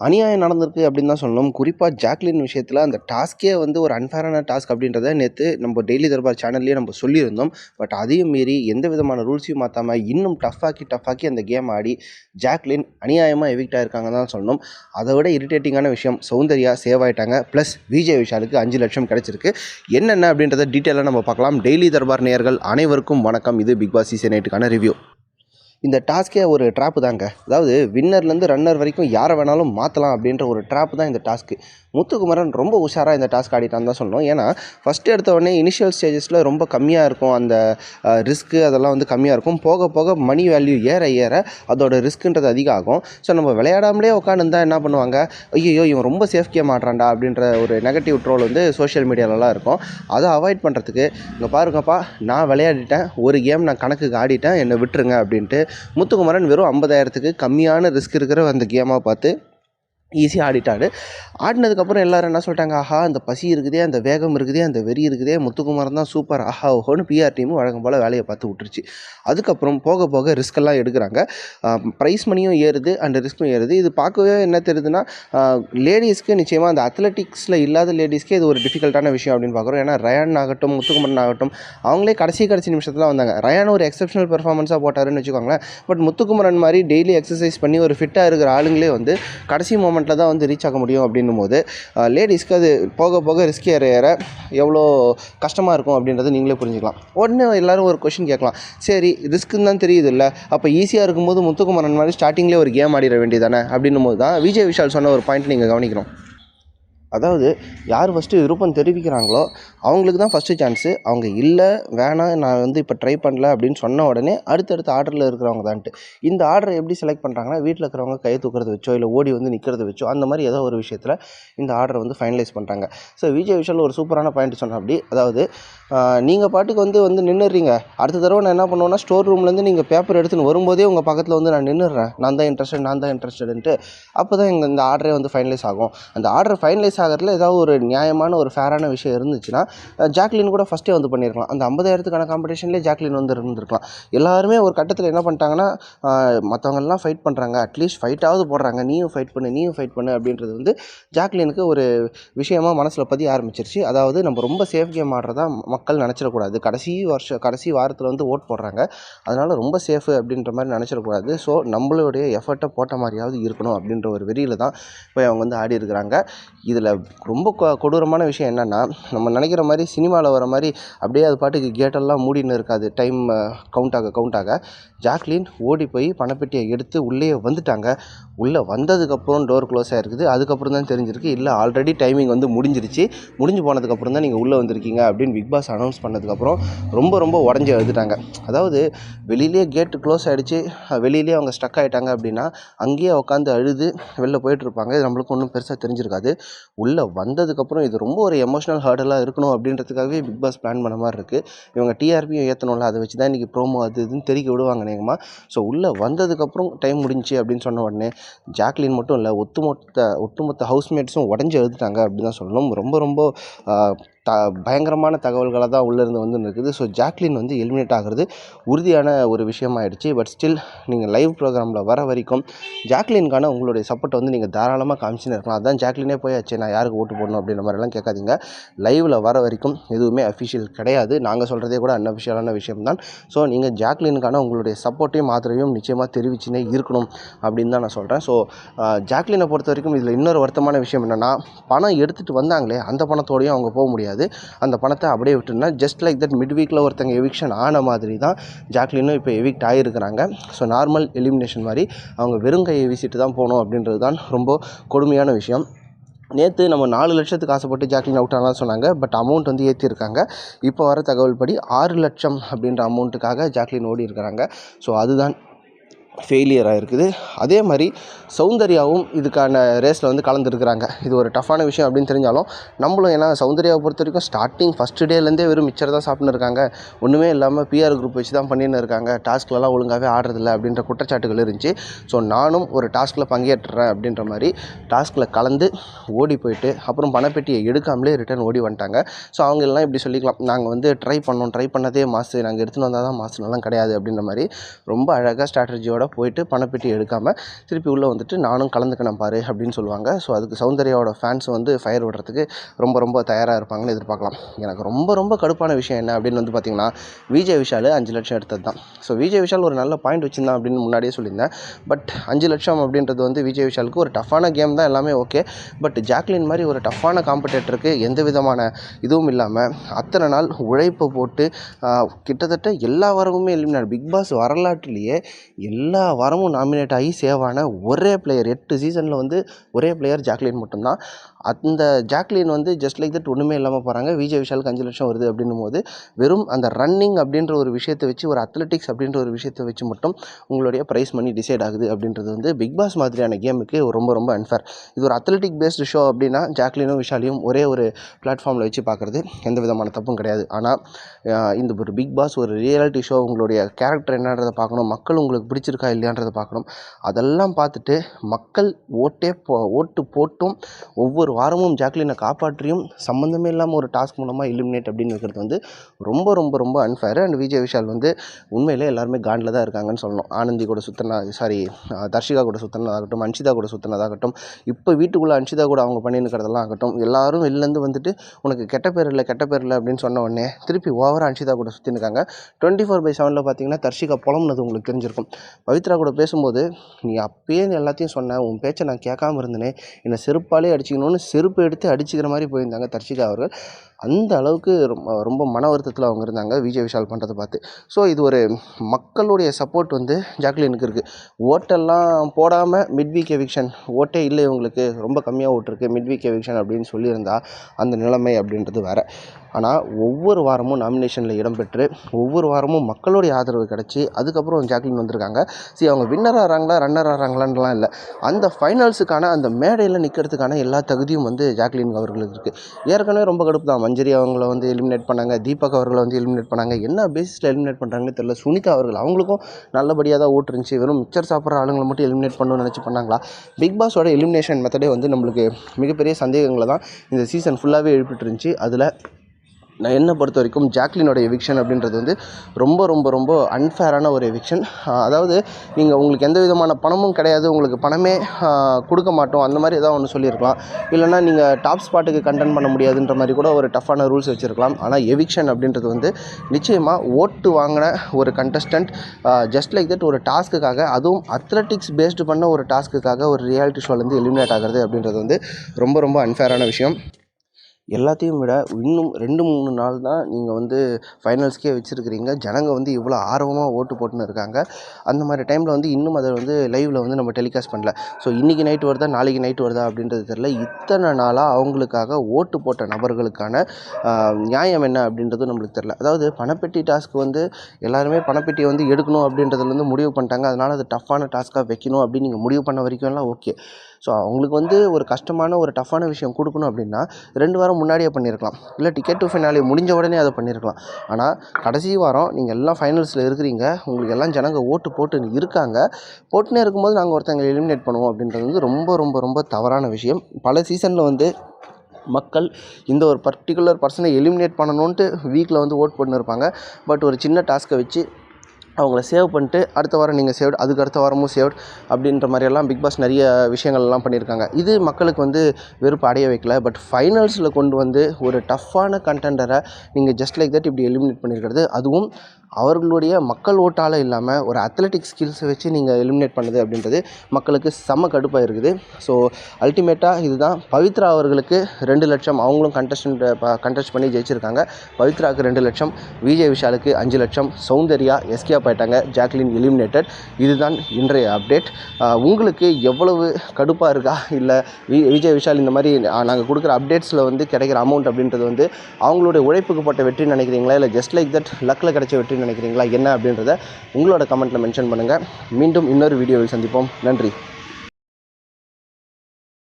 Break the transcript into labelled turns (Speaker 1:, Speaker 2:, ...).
Speaker 1: அநியாயம் நடந்திருக்கு அப்படின்னு தான் சொல்லணும். குறிப்பாக ஜாக்லின் விஷயத்தில் அந்த டாஸ்க்கே வந்து ஒரு அன்ஃபேரான டாஸ்க் அப்படின்றத நேற்று நம்ம டெய்லி தர்பார் சேனல்லேயே நம்ம சொல்லியிருந்தோம். பட் அதையும் மீறி எந்த விதமான ரூல்ஸையும் மாற்றாமல் இன்னும் டஃப்பாக்கி டஃப்பாக்கி அந்த கேம் ஆடி ஜாக்லின் அநியாயமாக எவிக்ட் ஆயிருக்காங்கன்னு தான் சொல்லணும். அதை விட இரிட்டேட்டிங்கான விஷயம் சௌந்தர்யா சேவ் ஆயிட்டாங்க. ப்ளஸ் விஜய் விஷாலுக்கு அஞ்சு லட்சம் கிடச்சிருக்கு. என்னென்ன அப்படின்றத டீட்டெயிலாக நம்ம பார்க்கலாம். டெய்லி தர்பார் நேயர்கள் அனைவருக்கும் வணக்கம். இது பிக் பாஸ் சீசன் எயிட்டுக்கான ரிவ்யூ இந்த டாஸ்க்கே ஒரு ட்ராப்பு தாங்க. அதாவது வின்னர்லேருந்து ரன்னர் வரைக்கும் யாரை வேணாலும் மாற்றலாம் அப்படின்ற ஒரு ட்ராப் தான் இந்த டாஸ்க்கு முத்துக்குமரன் ரொம்ப உஷாராக இந்த டாஸ்க் ஆடிட்டான்னு தான் சொல்லணும். ஏன்னா ஃபஸ்ட்டு எடுத்த உடனே இனிஷியல் ஸ்டேஜஸில் ரொம்ப கம்மியாக இருக்கும். அந்த ரிஸ்க்கு அதெல்லாம் வந்து கம்மியாக இருக்கும். போக போக மணி வேல்யூ ஏற ஏற அதோட ரிஸ்க்குன்றது அதிகம் ஆகும் ஸோ நம்ம விளையாடாமலே உட்காந்துருந்தா என்ன பண்ணுவாங்க? ஐயோ இவன் ரொம்ப சேஃப்டியாக மாட்டான்டா அப்படின்ற ஒரு நெகட்டிவ் ட்ரோல் வந்து சோஷியல் மீடியாலலாம் இருக்கும். அதை அவாய்ட் பண்ணுறதுக்கு இங்கே பாருங்கப்பா நான் விளையாடிட்டேன். ஒரு கேம் நான் கணக்குக்கு ஆடிட்டேன். என்னை விட்டுருங்க அப்படின்ட்டு முத்துக்குமரன் வெறும் ஐம்பதாயிரத்துக்கு கம்மியான ரிஸ்க் இருக்கிற அந்த கேமாக பார்த்து ஈஸியாக ஆடிட்டாரு. ஆடினதுக்கப்புறம் எல்லோரும் என்ன சொல்லிட்டாங்க? ஆஹா அந்த பசி இருக்குதே அந்த வேகம் இருக்குதே அந்த வெறி இருக்குதே முத்துக்குமரன் தான் சூப்பர் ஆஹா ஓஹோன்னு பிஆர் டீமும் வழக்கம் போல் வேலையை பார்த்து விட்டுருச்சு. அதுக்கப்புறம் போக போக ரிஸ்கெல்லாம் எடுக்கிறாங்க. ப்ரைஸ் மணியும் ஏறுது அண்ட் ரிஸ்க்கும் ஏறுது. இது பார்க்கவே என்ன தெரியுதுன்னா லேடிஸ்க்கு நிச்சயமாக அந்த அத்லெட்டிக்ஸில் இல்லாத லேடிஸ்க்கே இது ஒரு டிஃபிகல்ட்டான விஷயம் அப்படின்னு பார்க்குறோம். ஏன்னா ரயான் ஆகட்டும் முத்துக்குமரன் ஆகட்டும் அவங்களே கடைசி கடைசி நிமிஷத்தில் வந்தாங்க. ரயான் ஒரு எக்ஸப்ஷனல் பெர்ஃபார்மன்ஸாக போட்டாருன்னு வச்சுக்கோங்களேன். பட் முத்துக்குமரன் மாதிரி டெய்லி எக்ஸசைஸ் பண்ணி ஒரு ஃபிட்டாக இருக்கிற ஆளுங்களே வந்து கடைசி மூமெண்ட் மூமெண்ட்டில் தான் வந்து ரீச் ஆக முடியும் அப்படின்னும் போது லேடிஸ்க்கு அது போக போக ரிஸ்க் ஏற ஏற எவ்வளோ கஷ்டமாக இருக்கும் அப்படின்றத நீங்களே புரிஞ்சுக்கலாம். உடனே எல்லாரும் ஒரு கொஷின் கேட்கலாம். சரி ரிஸ்க்குன்னு தான் தெரியுது இல்லை? அப்போ ஈஸியாக இருக்கும்போது முத்துக்குமரன் மாதிரி ஸ்டார்டிங்லேயே ஒரு கேம் ஆடிட வேண்டியதானே அப்படின்னும் போது தான் விஜய் விஷால் சொன்ன ஒரு பாயிண்ட் நீங்கள் கவனிக்கணும். அதாவது யார் ஃபஸ்ட்டு விருப்பம் தெரிவிக்கிறாங்களோ அவங்களுக்கு தான் ஃபஸ்ட்டு சான்ஸு அவங்க இல்லை வேணாம் நான் வந்து இப்போ ட்ரை பண்ணல அப்படின்னு சொன்ன உடனே அடுத்தடுத்த ஆர்டரில் இருக்கிறவங்க தான்ட்டு. இந்த ஆர்டரை எப்படி செலக்ட் பண்ணுறாங்கன்னா வீட்டில் இருக்கிறவங்க கையை தூக்குறது வச்சோ இல்லை ஓடி வந்து நிற்கிறத வச்சோ அந்த மாதிரி ஏதோ ஒரு விஷயத்தில் இந்த ஆர்டரை வந்து ஃபைனலைஸ் பண்ணுறாங்க ஸோ விஜய் விஷயம் ஒரு சூப்பரான பாயிண்ட் சொன்ன அப்படி அதாவது நீங்கள் பாட்டுக்கு வந்து வந்து நின்றுறீங்க அடுத்த தடவை நான் என்ன பண்ணுவேன்னா ஸ்டோர் ரூம்லேருந்து நீங்கள் பேப்பர் எடுத்துன்னு வரும்போதே உங்கள் பக்கத்தில் வந்து நான் நின்றுறேன் நான் தான் இன்ட்ரெஸ்டட் நான் தான் இன்ட்ரெஸ்டடுன்ட்டு அப்போ தான் இந்த ஆர்டரே வந்து ஃபைனலைஸ் ஆகும். அந்த ஆர்டர் ஃபைனலைஸ் ஆகிறதுல ஏதாவது ஒரு நியாயமான ஒரு ஃபேரான விஷயம் இருந்துச்சுன்னா ஜாக்லின் கூட ஃபஸ்ட்டே வந்து பண்ணியிருக்கலாம். அந்த ஐம்பதாயிரத்துக்கான காம்படிஷன்லேயே ஜாக்லின் வந்து இருந்திருக்கலாம். எல்லாருமே ஒரு கட்டத்தில் என்ன பண்ணிட்டாங்கன்னா மற்றவங்கெல்லாம் ஃபைட் பண்ணுறாங்க அட்லீஸ்ட் ஃபைட்டாவது போடுறாங்க. நீயும் ஃபைட் பண்ணு நீயும் ஃபைட் பண்ணு அப்படின்றது வந்து ஜாக்லினுக்கு ஒரு விஷயமா மனசில் பதிய ஆரம்பிச்சிருச்சு. அதாவது நம்ம ரொம்ப சேஃப் கேம் ஆடுறதா மக்கள் நினச்சிடக்கூடாது. கடைசி வருஷம் கடைசி வாரத்தில் வந்து ஓட் போடுறாங்க. அதனால் ரொம்ப சேஃபு அப்படின்ற மாதிரி நினச்சிடக்கூடாது. ஸோ நம்மளுடைய எஃபர்ட்டை போட்ட மாதிரியாவது இருக்கணும் அப்படின்ற ஒரு வெறியில் தான் போய் அவங்க வந்து ஆடி இருக்கிறாங்க இதில் ரொம்ப கொ- கொடூரமான விஷயம் என்னென்னா நம்ம நினைக்கிற மாதிரி சினிமாவில் வர மாதிரி அப்படியே அது பாட்டுக்கு கேட்டெல்லாம் மூடின்னு இருக்காது. டைம் கவுண்ட் ஆக கவுண்ட் ஆக. ஜாக்லின் ஓடி போய் பணப்பெட்டியை எடுத்து உள்ளேயே வந்துட்டாங்க. உள்ளே வந்ததுக்கப்புறம் டோர் க்ளோஸ் ஆகிருக்குது அதுக்கப்புறம் தான் தெரிஞ்சிருக்கு இல்லை ஆல்ரெடி டைமிங் வந்து முடிஞ்சிருச்சு. முடிஞ்சு போனதுக்கப்புறம் தான் நீங்கள் உள்ளே வந்திருக்கீங்க. அப்படின்னு பிக் பாஸ் அனௌன்ஸ் பண்ணதுக்கப்புறம் ரொம்ப ரொம்ப உடஞ்சி எழுதுட்டாங்க. அதாவது வெளியிலேயே கேட்டு க்ளோஸ் ஆகிடுச்சு வெளியிலேயே அவங்க ஸ்டக் ஆகிட்டாங்க அப்படின்னா அங்கேயே உட்காந்து அழுது வெளில போயிட்டுருப்பாங்க இது நம்மளுக்கு ஒன்றும் பெருசாக தெரிஞ்சிருக்காது. உள்ளே வந்ததுக்கப்புறம் இது ரொம்ப ஒரு எமோஷனல் ஹர்டலாக இருக்கணும் அப்படின்றதுக்காகவே பிக் பாஸ் பிளான் பண்ண மாதிரி இருக்குது இவங்க டிஆர்பியும் ஏற்றணும்ல அதை வச்சு தான் இன்றைக்கி ப்ரோமோ அது இதுன்னு தெரிவிக்க விடுவாங்க நேகமாக ஸோ உள்ளே வந்ததுக்கப்புறம் டைம் முடிஞ்சுச்சு அப்படின்னு சொன்ன உடனே ஜாக்லின் மட்டும் இல்லை ஒட்டுமொத்த ஒட்டுமொத்த ஹவுஸ்மேட்ஸும் உடஞ்சி எழுதுட்டாங்க அப்படின்னு தான் சொல்லணும். ரொம்ப ரொம்ப த பயங்கரமான தகவல்களாக தான் உள்ளேருந்து வந்து இருக்குது ஸோ ஜாக்லின் வந்து எலிமினேட் ஆகிறது உறுதியான ஒரு விஷயமாயிடுச்சு. பட் ஸ்டில் நீங்கள் லைவ் ப்ரோக்ராமில் வர வரைக்கும் ஜாக்லினுக்கான உங்களுடைய சப்போர்ட்டை வந்து நீங்கள் தாராளமாக காமிச்சுன்னு இருக்கலாம். அதான் ஜாக்லினே போயாச்சு. நான் யாருக்கு ஓட்டு போடணும் அப்படின்ற மாதிரிலாம் கேட்காதீங்க. லைவில் வர வரைக்கும் எதுவுமே அஃபிஷியல் கிடையாது. நாங்கள் சொல்கிறதே கூட அன்அஃபிஷியலான விஷயம் தான் ஸோ நீங்கள் ஜாக்லினுக்கான உங்களுடைய சப்போர்ட்டையும் ஆதரவையும் நிச்சயமாக தெரிவிச்சுனே இருக்கணும் அப்படின்னு தான் நான் சொல்கிறேன் ஸோ ஜாக்லினை பொறுத்த வரைக்கும் இதில் இன்னொரு வருத்தமான விஷயம் என்னென்னா பணம் எடுத்துகிட்டு வந்தாங்களே அந்த பணத்தோடையும் அவங்க போக முடியாது. அந்த பணத்தை அப்படியே விட்டுருந்தா ஜஸ்ட் லைக் தட் மிட் வீக்கில் ஒருத்தங்க எவிக்ஷன் ஆன மாதிரி தான் ஜாக்லினும் இப்போ எவிக்ட் ஆகிருக்கிறாங்க ஸோ நார்மல் எலிமினேஷன் மாதிரி அவங்க வெறும் கையை வீசிட்டு தான் போகணும் அப்படின்றது தான் ரொம்ப கொடுமையான விஷயம். நேற்று நம்ம நாலு லட்சத்துக்கு ஆசைப்பட்டு ஜாக்லின் அவுட் ஆனால் சொன்னாங்க. பட் அமௌண்ட் வந்து ஏற்றிருக்காங்க இப்போ வர தகவல் படி ஆறு லட்சம் அப்படின்ற அமௌண்ட்டுக்காக ஜாக்லின் ஓடி இருக்கிறாங்க ஸோ அதுதான் ஃபெயிலியராக இருக்குது. அதே மாதிரி சௌந்தர்யாவும் இதுக்கான ரேஸில் வந்து கலந்துருக்குறாங்க. இது ஒரு டஃப்பான விஷயம் அப்படின்னு தெரிஞ்சாலும் நம்மளும் ஏன்னா சௌந்தர்யாவை பொறுத்த வரைக்கும் ஸ்டார்டிங் ஃபஸ்ட்டு டேலேருந்தே வெறும் மிச்சர் தான் சாப்பிட்னு இருக்காங்க. ஒன்றுமே இல்லாமல் பிஆர் குரூப் வச்சு தான் பண்ணின்னு இருக்காங்க. டாஸ்க்லலாம் ஒழுங்காகவே ஆடுறதில்ல அப்படின்ற குற்றச்சாட்டுகள் இருந்துச்சு. ஸோ நானும் ஒரு டாஸ்கில் பங்கேற்றுறேன் அப்படின்ற மாதிரி டாஸ்கில் கலந்து ஓடி போயிட்டு அப்புறம் பணப்பெட்டியை எடுக்காமலே ரிட்டர்ன் ஓடி வந்துட்டாங்க. ஸோ அவங்க எல்லாம் இப்படி சொல்லிக்கலாம். நாங்கள் வந்து ட்ரை பண்ணோம். ட்ரை பண்ணதே மாசு. நாங்கள் எடுத்துன்னு வந்தால் தான் மாசுனெல்லாம் கிடையாது அப்படின்ற மாதிரி ரொம்ப அழகாக ஸ்ட்ராட்டஜியோட சௌந்தர்யாவோட போயிட்டு பணப்பெட்டி எடுக்காமல் திருப்பி உள்ளே வந்துட்டு நானும் கலந்துக்கணும் பாரு அப்படின்னு சொல்லுவாங்க. ஸோ அதுக்கு சௌந்தர்யாவோட ஃபேன்ஸ் வந்து ஃபயர் விடுறதுக்கு ரொம்ப ரொம்ப தயாராக இருப்பாங்கன்னு எதிர்பார்க்கலாம். எனக்கு ரொம்ப ரொம்ப கடுப்பான விஷயம் என்ன அப்படின்னு வந்து பார்த்தீங்கன்னா விஜய் விஷால் அஞ்சு லட்சம் எடுத்தது தான் ஸோ விஜய் விஷால் ஒரு நல்ல பாயிண்ட் வச்சுருந்தான் அப்படின்னு முன்னாடியே சொல்லியிருந்தேன். பட் அஞ்சு லட்சம் அப்படின்றது வந்து விஜய் விஷாலுக்கு ஒரு டஃப்பான கேம் தான் எல்லாமே ஓகே பட் ஜாக்லின் மாதிரி ஒரு டஃப்பான காம்படேட்டருக்கு எந்த விதமான இதுவும் இல்லாமல் அத்தனை நாள் உழைப்பை போட்டு கிட்டத்தட்ட எல்லா வாரமுமே எலிமினார். பிக் பாஸ் வரலாற்றிலேயே எல்லா எல்லா வாரமும் நாமினேட் ஆகி சேவான ஒரே பிளேயர் எட்டு சீசனில் வந்து ஒரே பிளேயர் ஜாக்லின் மட்டும்தான். அந்த ஜாக்லின் வந்து ஜஸ்ட் லைக் தட் ஒன்றுமே இல்லாமல் போகிறாங்க விஜய் விஷாலுக்கு அஞ்சு லட்சம் வருது அப்படின்னும் போது வெறும் அந்த ரன்னிங் அப்படின்ற ஒரு விஷயத்தை வச்சு ஒரு அத்லெட்டிக்ஸ் அப்படின்ற ஒரு விஷயத்தை வச்சு மட்டும் உங்களுடைய ப்ரைஸ் மணி டிசைட் ஆகுது அப்படின்றது வந்து பிக் பாஸ் மாதிரியான கேமுக்கு ரொம்ப ரொம்ப அன்ஃபேர் இது ஒரு அத்லெட்டிக் பேஸ்டு ஷோ அப்படின்னா ஜாக்லினும் விஷாலையும் ஒரே ஒரு பிளாட்ஃபார்மில் வச்சு பார்க்குறது எந்த விதமான தப்பும் கிடையாது. ஆனால் இந்த ஒரு பிக் பாஸ் ஒரு ரியாலிட்டி ஷோ உங்களுடைய கேரக்டர் என்னன்றதை பார்க்கணும். மக்கள் உங்களுக்கு பிடிச்சிருக்கா இல்லையான்றதை பார்க்கணும். அதெல்லாம் பார்த்துட்டு மக்கள் ஓட்டே போ ஓட்டு போட்டும் ஒவ்வொரு வாரமும் ஜாக்லினை காப்பாற்றியும் சம்மந்தமே இல்லாமல் ஒரு டாஸ்க் மூலமாக எலிமினேட் அப்படின்னு இருக்கிறது வந்து ரொம்ப ரொம்ப ரொம்ப அன்ஃபேர் அண்ட் விஜய் விஷால் வந்து உண்மையிலே எல்லாருமே காண்டில் தான் இருக்காங்கன்னு சொல்லணும். ஆனந்தி கூட சுத்தனா சாரி தர்ஷிகா கூட சுத்தினதாகட்டும் அன்ஷிதா கூட சுத்தினதாகட்டும் இப்போ வீட்டுக்குள்ளே அன்ஷிதா கூட அவங்க பண்ணியிருக்கிறதெல்லாம் ஆகட்டும் எல்லாரும் வெளிலேருந்து வந்துட்டு உனக்கு கெட்ட பேர் இல்லை கெட்ட பேர் இல்லை அப்படின்னு சொன்ன உடனே திருப்பி ஓவராக அன்ஷிதா கூட சுற்றினுக்காங்க டுவெண்ட்டி ஃபோர் பை செவனில் பார்த்தீங்கன்னா தர்ஷிகா புலம்னது உங்களுக்கு தெரிஞ்சிருக்கும். பவித்ரா கூட பேசும்போது நீ அப்பயே எல்லாத்தையும் சொன்ன உன் பேச்சை நான் கேட்காம இருந்தேனே என்னை செருப்பாலே அடிச்சிக்கணும்னு செருப்பு எடுத்து அடிச்சுக்கிற மாதிரி போயிருந்தாங்க தர்ஷிகா அவர்கள். அந்த அளவுக்கு ரொம்ப ரொம்ப மன வருத்தத்தில் அவங்க இருந்தாங்க விஜய் விஷால் பண்ணுறதை பார்த்து. ஸோ இது ஒரு மக்களுடைய சப்போர்ட் வந்து ஜாக்லினுக்கு இருக்குது ஓட்டெல்லாம் போடாமல் மிட் வீக் எவிக்ஷன் ஓட்டே இல்லை இவங்களுக்கு. ரொம்ப கம்மியாக ஓட்டிருக்கு மிட் வீக் எவிக்ஷன் அப்படின்னு சொல்லியிருந்தா அந்த நிலைமை அப்படின்றது வேறு. ஆனால் ஒவ்வொரு வாரமும் நாமினேஷனில் இடம்பெற்று ஒவ்வொரு வாரமும் மக்களுடைய ஆதரவு கிடச்சி அதுக்கப்புறம் ஜாக்லின் வந்திருக்காங்க. சரி அவங்க வின்னர் ஆகிறாங்களா ரன்னர் ஆகிறாங்களான்லாம் இல்லை. அந்த ஃபைனல்ஸுக்கான அந்த மேடையில் நிற்கிறதுக்கான எல்லா தகுதியும் வந்து ஜாக்லின் அவர்களுக்கு இருக்குது ஏற்கனவே ரொம்ப கடுப்பு தான் மஞ்சரி அவங்கள வந்து எலிமினேட் பண்ணாங்க. தீபக் அவர்களை வந்து எலிமினேட் பண்ணாங்க. என்ன பேசிஸில் எலிமினேட் பண்ணுறாங்கன்னு தெரியல. சுனிதா அவர்கள் அவங்களுக்கும் நல்லபடியாக தான் ஓட்டு இருந்துச்சு. வெறும் மிச்சர் சாப்பிட்ற ஆளுங்களை மட்டும் எலிமினேட் பண்ணணும்னு நினச்சி பண்ணாங்களா? பிக் பாஸோட எலிமினேஷன் மெத்தடே வந்து நம்மளுக்கு மிகப்பெரிய சந்தேகங்களை தான் இந்த சீசன் ஃபுல்லாகவே எழுப்பிட்டு இருந்துச்சு. அதில் நான் என்னை பொறுத்த வரைக்கும் ஜாக்லினோட எவிக்ஷன் அப்படின்றது வந்து ரொம்ப ரொம்ப ரொம்ப அன்ஃபேரான ஒரு எவிக்ஷன் அதாவது நீங்கள் உங்களுக்கு எந்த விதமான பணமும் கிடையாது உங்களுக்கு பணமே கொடுக்க மாட்டோம் அந்த மாதிரி ஏதாவது ஒன்று சொல்லியிருக்கலாம். இல்லைன்னா நீங்கள் டாப் ஸ்பாட்டுக்கு கண்டென்ட் பண்ண முடியாதுன்ற மாதிரி கூட ஒரு டஃப்பான ரூல்ஸ் வச்சுருக்கலாம். ஆனால் எவிக்ஷன் அப்படின்றது வந்து நிச்சயமாக ஓட்டு வாங்கின ஒரு கண்டஸ்டண்ட் ஜஸ்ட் லைக் தட் ஒரு டாஸ்க்குக்காக அதுவும் அத்லெட்டிக்ஸ் பேஸ்டு பண்ண ஒரு டாஸ்க்குக்காக ஒரு ரியாலிட்டி ஷோலேருந்து எலிமினேட் ஆகிறது அப்படின்றது வந்து ரொம்ப ரொம்ப அன்ஃபேரான விஷயம். எல்லாத்தையும் விட இன்னும் ரெண்டு மூணு நாள் தான் நீங்கள் வந்து ஃபைனல்ஸ்க்கே வச்சுருக்கிறீங்க. ஜனங்க வந்து இவ்வளோ ஆர்வமாக ஓட்டு போட்டுன்னு இருக்காங்க. அந்த மாதிரி டைமில் வந்து இன்னும் அதை வந்து லைவில் வந்து நம்ம டெலிகாஸ்ட் பண்ணல. ஸோ இன்றைக்கி நைட் வருதா நாளைக்கு நைட் வருதா அப்படின்றது தெரில இத்தனை நாளாக அவங்களுக்காக ஓட்டு போட்ட நபர்களுக்கான நியாயம் என்ன அப்படின்றதும் நம்மளுக்கு தெரில அதாவது பணப்பெட்டி டாஸ்க் வந்து எல்லாருமே பணப்பெட்டியை வந்து எடுக்கணும் அப்படின்றதுலேருந்து முடிவு பண்ணிட்டாங்க. அதனால் அது டஃப்பான டாஸ்க்காக வைக்கணும் அப்படின்னு நீங்கள் முடிவு பண்ண வரைக்கும்லாம் ஓகே ஸோ அவங்களுக்கு வந்து ஒரு கஷ்டமான ஒரு டஃப்பான விஷயம் கொடுக்கணும் அப்படின்னா ரெண்டு வாரம் முன்னாடியே பண்ணியிருக்கலாம் இல்லை டிக்கெட் டு ஃபினாலே முடிஞ்ச உடனே அதை பண்ணியிருக்கலாம் ஆனால் கடைசி வாரம் நீங்கள் எல்லாம் ஃபைனல்ஸில் இருக்கிறீங்க. உங்களுக்கு எல்லாம் ஜனங்க ஓட்டு போட்டு இருக்காங்க. போட்டுனே இருக்கும்போது நாங்கள் ஒருத்தங்களை எலிமினேட் பண்ணுவோம் அப்படின்றது வந்து ரொம்ப ரொம்ப ரொம்ப தவறான விஷயம். பல சீசனில் வந்து மக்கள் இந்த ஒரு பர்டிகுலர் பர்சனை எலிமினேட் பண்ணணுன்ட்டு வீக்கில் வந்து ஓட் பண்ணி இருப்பாங்க. பட் ஒரு சின்ன டாஸ்க்கை வச்சு அவங்கள சேவ் பண்ணிட்டு அடுத்த வாரம் நீங்கள் சேவ்டு அதுக்கு அடுத்த வாரமும் சேவ்டு அப்படின்ற மாதிரியெல்லாம் பிக் பாஸ் நிறைய விஷயங்கள்லாம் பண்ணியிருக்காங்க. இது மக்களுக்கு வந்து வெறுப்பு அடைய வைக்கல. பட் ஃபைனல்ஸில் கொண்டு வந்து ஒரு டஃப்பான கண்டெண்டரை நீங்கள் ஜஸ்ட் லைக் தட் இப்படி எலிமினேட் பண்ணியிருக்கிறது. அதுவும் அவர்களுடைய மக்கள் ஓட்டால் இல்லாமல் ஒரு அத்லெட்டிக் ஸ்கில்ஸை வச்சு நீங்கள் எலிமினேட் பண்ணுது அப்படின்றது மக்களுக்கு செம்ம கடுப்பாக இருக்குது. ஸோ அல்டிமேட்டாக இதுதான் பவித்ரா அவர்களுக்கு ரெண்டு லட்சம் அவங்களும் கண்டஸ்டன்ட் கண்டெஸ்ட் பண்ணி ஜெயிச்சிருக்காங்க. பவித்ராவுக்கு ரெண்டு லட்சம் விஜய் விஷாலுக்கு அஞ்சு லட்சம் சௌந்தர்யா எஸ்கியா போயிட்டாங்க ஜாக்லின் எலிமினேட்டட் இதுதான் இன்றைய அப்டேட் உங்களுக்கு எவ்வளவு கடுப்பாக இருக்கா? இல்லை வி விஜய் விஷால் இந்த மாதிரி நாங்கள் கொடுக்குற அப்டேட்ஸில் வந்து கிடைக்கிற அமௌண்ட் அப்படின்றது வந்து அவங்களுடைய உழைப்புக்கு போட்ட வெற்றின்னு நினைக்கிறீங்களா? இல்லை ஜஸ்ட் லைக் தட் லக்கில் கிடைச்ச வெற்றி நினைக்கிறீங்களா? என்ன அப்படின்றத உங்களோட கமெண்ட்டில் மென்ஷன் பண்ணுங்கள் மீண்டும் இன்னொரு வீடியோவில் சந்திப்போம். நன்றி.